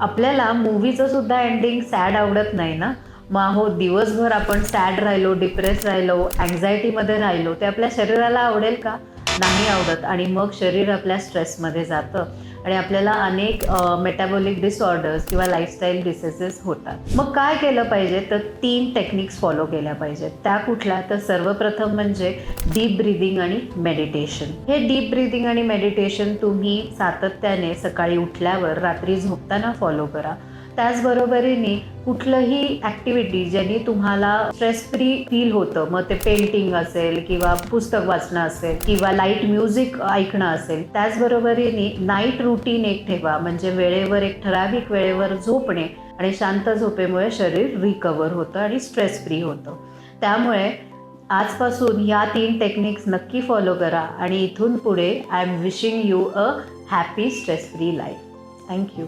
आपल्याला मूवीचं सुद्धा ending sad आवडत नाही ना? मग हो दिवसभर आपण सॅड राहिलो डिप्रेस राहिलो अँझायटीमध्ये राहिलो ते आपल्या शरीराला आवडेल का? नाही आवडत आणि मग शरीर आपल्या स्ट्रेसमध्ये जातं आणि आपल्याला अनेक मेटाबॉलिक डिसऑर्डर्स किंवा लाईफस्टाईल डिसेसेस होतात. मग काय केलं पाहिजे? तर तीन टेक्निक्स फॉलो केल्या पाहिजेत. त्या कुठल्या? तर सर्वप्रथम म्हणजे डीप ब्रिदिंग आणि मेडिटेशन हे डीप ब्रिदिंग आणि मेडिटेशन तुम्ही सातत्याने सकाळी उठल्यावर रात्री झोपताना फॉलो करा. त्याचबरोबरीने कुठलंही ॲक्टिव्हिटी ज्यांनी तुम्हाला स्ट्रेस फ्री फील होतं मग ते पेंटिंग असेल किंवा पुस्तक वाचणं असेल किंवा लाइट म्युझिक ऐकणं असेल त्याचबरोबरीने नाईट रुटीन एक ठेवा. म्हणजे वेळेवर एक ठराविक वेळेवर झोपणे आणि शांत झोपेमुळे शरीर रिकवर होतं आणि स्ट्रेस फ्री होतं. त्यामुळे आजपासून ह्या तीन टेक्निक्स नक्की फॉलो करा आणि इथून पुढे I am wishing you a happy stress free life thank you